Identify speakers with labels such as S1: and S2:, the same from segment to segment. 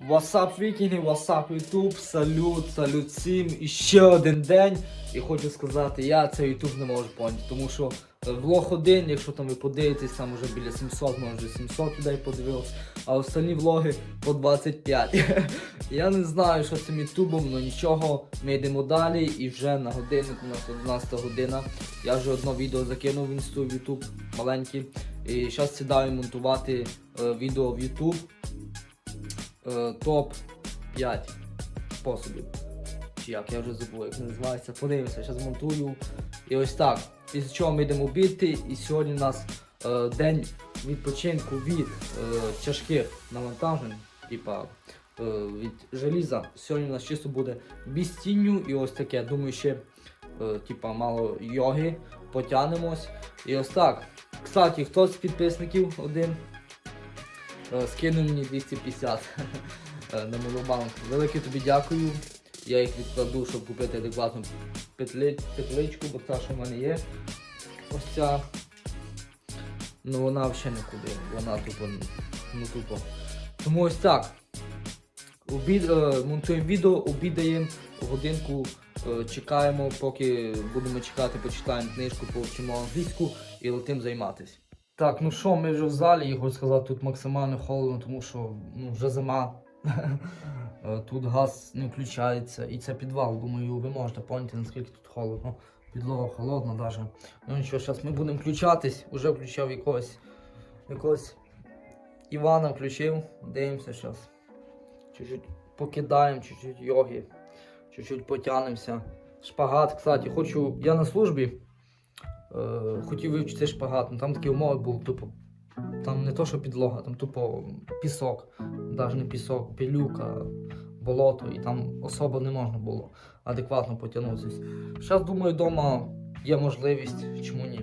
S1: Васап вікінги, васап ютуб, салют, салют всім. І ще один день. І хочу сказати, я цей ютуб не можу поняти, тому що влог один, якщо там ви подивитесь, там вже біля 700, може 700 людей подивилось, а останні влоги по 25. я не знаю, що цим ютубом, але нічого, ми йдемо далі і вже на годинник, у нас 11 година. Я вже одне відео закинув в інсту в ютуб маленьке. І зараз сідаю монтувати е, відео в ютуб е, топ 5 способів. Чи як, я вже забув, як називається. Подивимося, зараз монтую. І ось так. Після чого ми йдемо бігти, і сьогодні у нас е, день відпочинку від е, тяжких навантажень, типа е, від желіза. Сьогодні у нас чисто буде без тінню і ось таке. Думаю, ще е, типа мало йоги, потягнемось. І ось так. Кстати, хто з підписників один скинув мені 250 е, на монобанк. Велике тобі дякую. Я їх відкладу, щоб купити адекватну петли, петличку, бо та, що в мене є. Ось ця. Ну вона взагалі нікуди. Вона тупо, ну тупо. Тому ось так. Обід, е, монтуємо відео, обідаємо, годинку е, чекаємо, поки будемо чекати, почитаємо книжку, повчимо англійську і летим займатися. Так, ну що, ми вже в залі, я хочу сказати, тут максимально холодно, тому що ну, вже зима. Е, Тут газ не включається. І це підвал, думаю, ви можете поняти, наскільки тут холодно. Підлога холодна навіть. Ну нічого, зараз ми будемо включатись. Уже включав якогось якогось Івана включив. Дивимося зараз. Чуть-чуть покидаємо, чуть-чуть йоги, чуть-чуть потягнемося. Шпагат, кстати, хочу. Я на службі. Е, хотів вивчити шпагат, ну там такі умови були, тупо. Там не то, що підлога, там тупо пісок, навіть не пісок, пилюка, болото, і там особо не можна було адекватно потягнутися. Зараз, думаю, вдома є можливість, чому ні.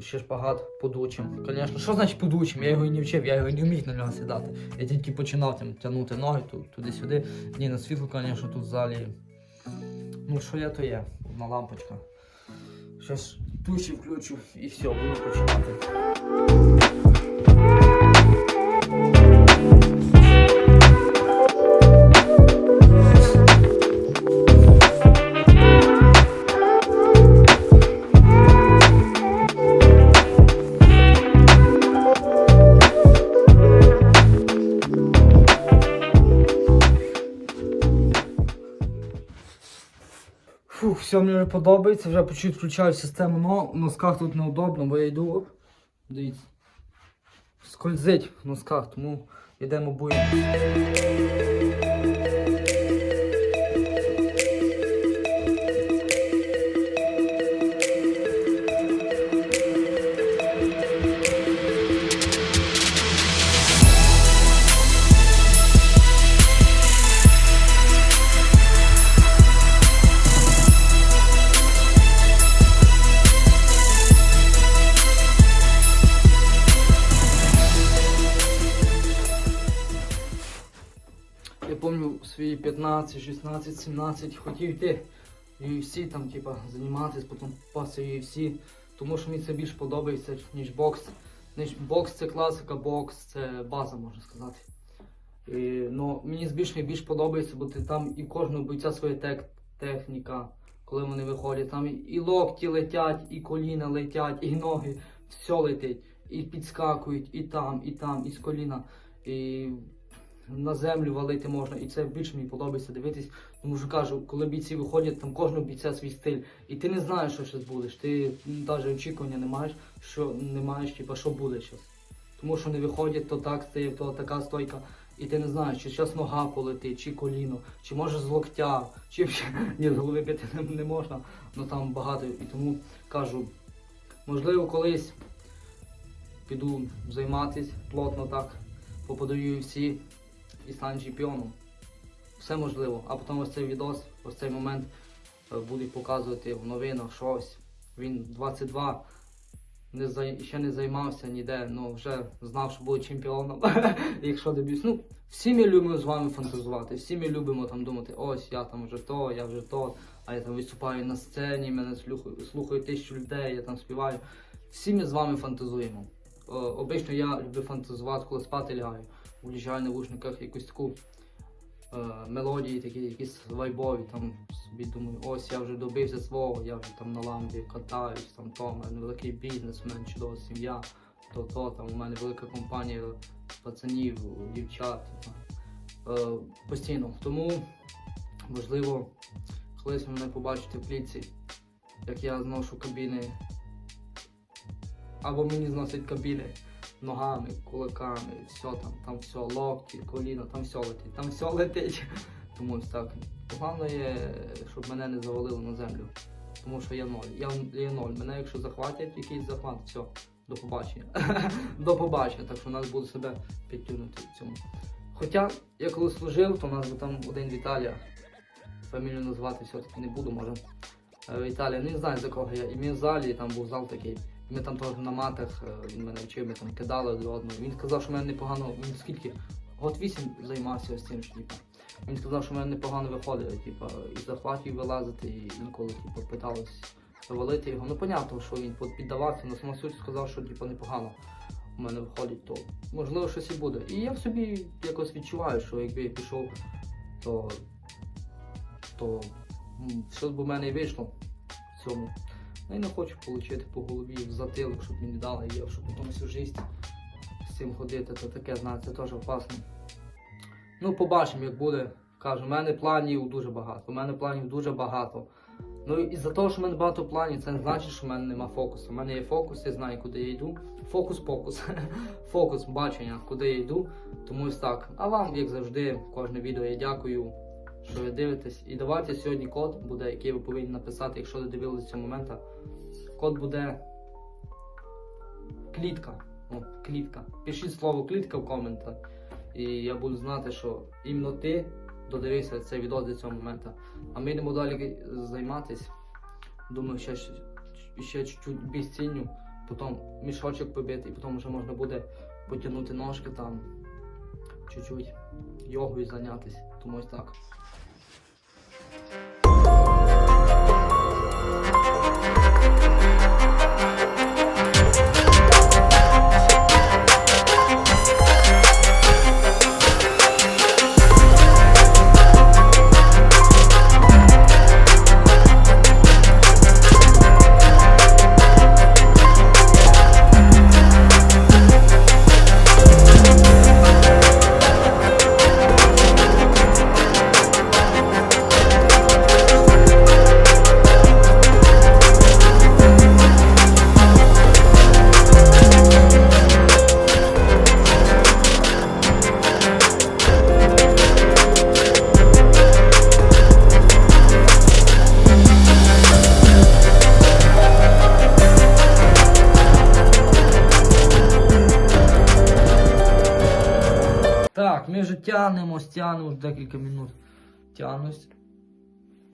S1: Ще шпагат подучим. Звісно, що значить подучим? Я його і не вчив, я його не вмів на нього сідати. Я тільки починав там, тягнути ноги туди-сюди. Ні, на світло, звісно, тут в залі. Ну, що є, то є. Одна лампочка. Зараз туші включу і все, буду починати. Фух, все мені вже подобається, вже почуть включаю систему, но в носках тут неудобно, бо я йду. Дивіться. Скользить в носках, тому йдемо буємо. 15, 16, 17 хотів йти в UFC, там, типа, займатися, потім попасти UFC, тому що мені це більш подобається, ніж бокс. Ніж бокс це класика, бокс це база, можна сказати. І, ну, мені більш більш подобається, бо ти там і кожного бойця своя тек, техніка, коли вони виходять. Там і, і локті летять, і коліна летять, і ноги, все летить. І підскакують, і там, і там, і з коліна. І на землю валити можна, і це більше мені подобається дивитись. Тому що кажу, коли бійці виходять, там кожного бійця свій стиль. І ти не знаєш, що щось будеш. Ти навіть очікування не маєш, що не маєш, типа, що буде щось. Тому що не виходять, то так стає, то така стойка. І ти не знаєш, чи зараз нога полетить, чи коліно, чи може з локтя, чи ні, з голови бити не, не можна. Ну там багато. І тому кажу, можливо, колись піду займатися плотно так, попадаю всі і стану чемпіоном. Все можливо. А потім ось цей відос, ось цей момент е, будуть показувати в новинах щось. Він 22, не зай... ще не займався ніде, ну вже знав, що буде чемпіоном. Якщо деб'юсь. Ну, всі ми любимо з вами фантазувати, всі ми любимо там думати, ось я там вже то, я вже то, а я там виступаю на сцені, мене слухають, слухають тисячу людей, я там співаю. Всі ми з вами фантазуємо. О, обично я люблю фантазувати, коли спати лягаю. В'їжджаю на вушниках якусь таку е, мелодії, такі якісь вайбові, там собі думаю, ось я вже добився свого, я вже там на ламбі катаюсь, там то, у мене великий бізнес, у мене чудова сім'я, то то, там у мене велика компанія пацанів, дівчат. Е, постійно. Тому, можливо, колись ви мене побачите в клітці, як я зношу кабіни. Або мені зносять кабіни ногами, кулаками, все там, там все, локті, коліна, там все летить, там все летить. Тому ось так. Головне щоб мене не завалило на землю. Тому що я ноль. Я, я ноль. Мене якщо захватять якийсь захват, все, до побачення. до побачення. Так що нас буде себе підтягнути в цьому. Хоча я коли служив, то у нас був там один Віталія. Фамілію назвати все-таки не буду, може. Е, Віталія, не знаю за кого я. І ми в залі, і там був зал такий. І Ми там теж на матах, е, він мене вчив, ми там кидали один одного. Він сказав, що в мене непогано, він скільки? Год вісім займався ось цим, що, типа. Він сказав, що в мене непогано виходить, типа, із захватів вилазити, і інколи типа, питалось валити його. Ну, понятно, що він піддавався, але сама суть сказав, що типа, непогано у мене виходить, то можливо щось і буде. І я в собі якось відчуваю, що якби я пішов, то, то щось б у мене і вийшло в цьому. Ну і не хочу отримати по голові в затилок, щоб мені дали, щоб потім всю життя з цим ходити, то таке, знаєте, теж опасно. Ну, побачимо, як буде. Кажу, у мене планів дуже багато. У мене планів дуже багато. Ну і за того, що в мене багато планів, це не значить, що в мене нема фокусу. У мене є фокус, я знаю, куди я йду. Фокус-покус. Фокус бачення, куди я йду. Тому ось так. А вам, як завжди, кожне відео я дякую, що ви дивитесь. І давайте сьогодні код буде, який ви повинні написати, якщо ви дивилися цього моменту. Код буде клітка. О, клітка. Пишіть слово клітка в коментах. І я буду знати, що іменно ти додивився цей відео до цього моменту. А ми йдемо далі займатися. Думаю, ще, ще чуть-чуть безцінню, потім мішочок побити, і потім вже можна буде потягнути ножки там, чуть-чуть йогою зайнятися. Тому ось так. Тягнемо вже декілька минут. Тягнусь.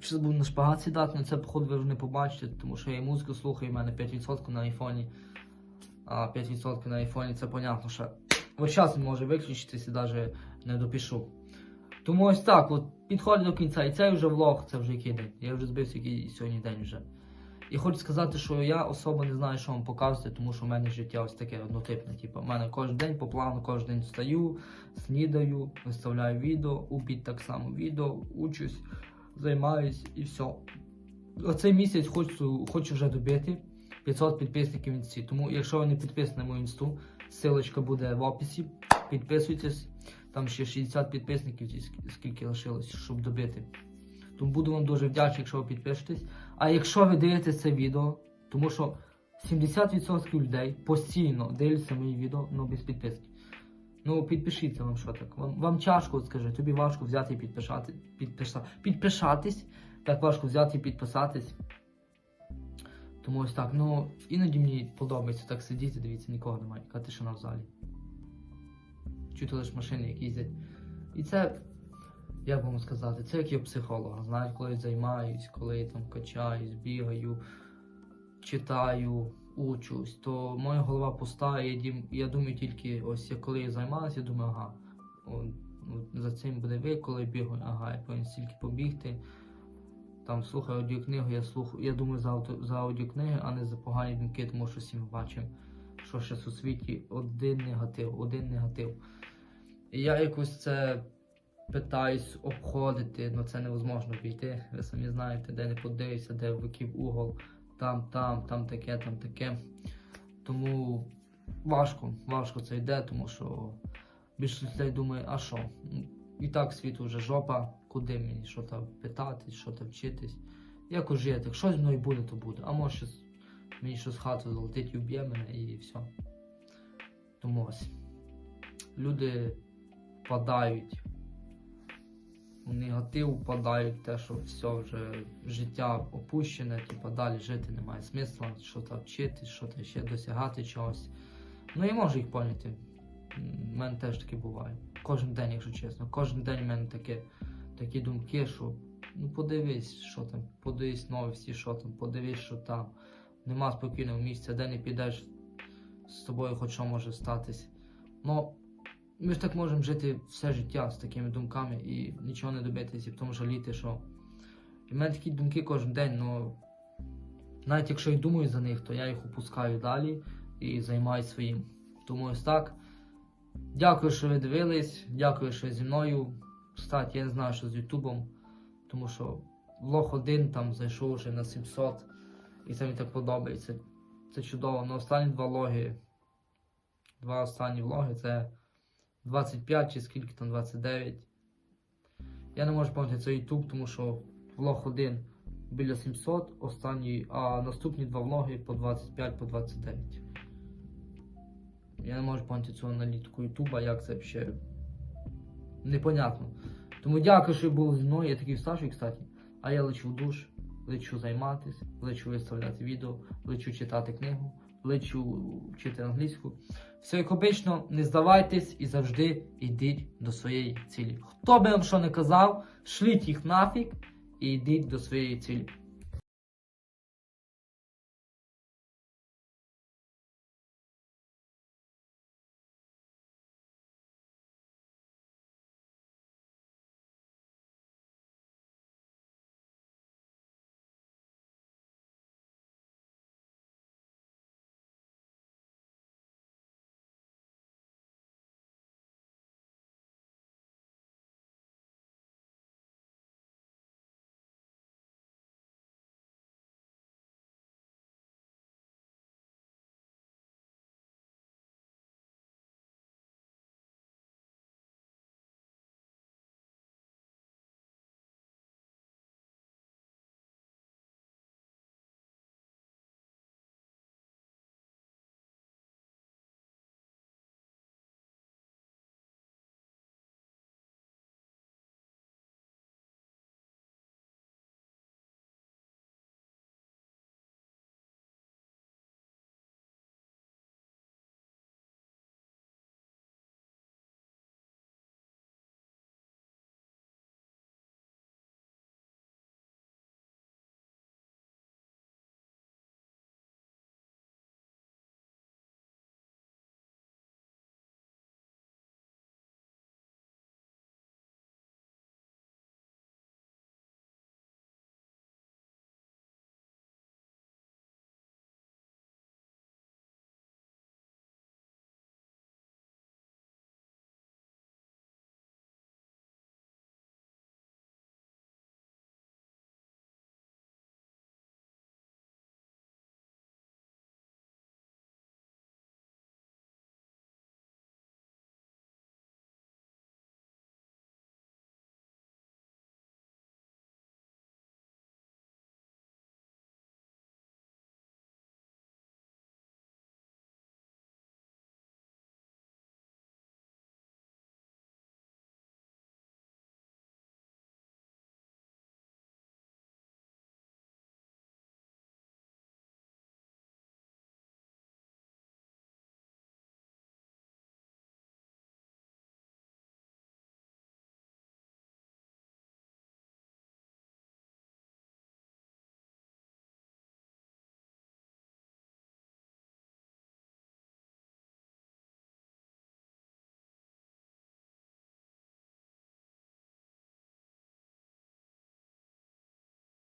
S1: Щось буду на шпагат сідати, але це, походу, ви вже не побачите, тому що я і музику слухаю, у мене 5% на айфоні. А 5% на айфоні це понятно, що ось час він може виключитися навіть не допишу. Тому ось так, от підходить до кінця. І цей вже влог, це вже який день. Я вже збився, який сьогодні день вже. І хочу сказати, що я особо не знаю, що вам показувати, тому що в мене життя ось таке однотипне. Типу, в мене кожен день по плану, кожен день встаю, снідаю, виставляю відео, убіть так само відео, учусь, займаюсь і все. Оцей місяць хочу, хочу вже добити 500 підписників в інсті. Тому, якщо ви не підписані на мою інсту, ссылочка буде в описі. Підписуйтесь. Там ще 60 підписників, скільки лишилось, щоб добити. Тому буду вам дуже вдячний, якщо ви підпишетесь. А якщо ви дивитесь це відео, тому що 70% людей постійно дивляться мої відео, ну без підписки. Ну, підпишіться вам що так. Вам, вам тяжко, скажи, тобі важко взяти і підписати, підпиша, підпишатись, так важко взяти і підписатись. Тому ось так. Ну, іноді мені подобається так сидіти, дивіться, нікого немає, яка тишина в залі. Чути лише машини, які їздять. І це, як вам сказати, це як я психолога. Знаєте, коли займаюсь, коли там качаюсь, бігаю, читаю, учусь, то моя голова пуста, і я, дім- я думаю тільки, ось я коли я займаюся, я думаю, ага, о, от за цим буде ви, коли бігаю, ага, я повинен стільки побігти. Там слухаю аудіокнигу, я слухаю, я думаю за, ауто- за аудіокниги, а не за погані думки, тому що всі ми бачимо, що ще у світі один негатив, один негатив. І я якось це питаюсь обходити, але це невозможно обійти. Ви самі знаєте, де не подивишся, де виків угол, там, там, там таке, там таке. Тому важко, важко це йде, тому що більшість людей думає, а що? Ну, І так світу вже жопа, куди мені що там питати, що там вчитись. Якось жити, якщо зі мною буде, то буде. А може щось, мені щось хату залетить і вб'є мене і все. Тому ось. Люди впадають негатив, впадають те, що все вже життя опущене, типа далі жити немає смисла, що там вчитись, що там ще досягати чогось. Ну я можу їх поняти. У мене теж таке буває. Кожен день, якщо чесно. Кожен день в мене таке, такі думки, що ну подивись, що там, подивись новості, що там, подивись, що там. Нема спокійного місця, де не підеш, з тобою хоч може статись. Ну, ми ж так можемо жити все життя з такими думками і нічого не добитися, і тому жаліти, що. І в мене такі думки кожен день, ну навіть якщо я думаю за них, то я їх опускаю далі і займаюся своїм. Тому ось так. Дякую, що ви дивились, дякую, що зі мною. Кстати, я не знаю, що з Ютубом, тому що влог один там зайшов вже на 700, і це мені так подобається. Це чудово. Ну, останні два влоги, два останні влоги це 25 чи скільки там 29. Я не можу пам'ятати це YouTube, тому що влог один біля 700, останній, а наступні два влоги по 25, по 29. Я не можу пам'ятати цю аналітику Ютуба, як це взагалі. Непонятно. Тому дякую, що були зі мною. Я такий старший, кстати. А я лечу в душ, лечу займатися, лечу виставляти відео, лечу читати книгу, лечу вчити англійську. Все як обично, не здавайтесь і завжди йдіть до своєї цілі. Хто би вам що не казав, шліть їх нафіг і йдіть до своєї цілі.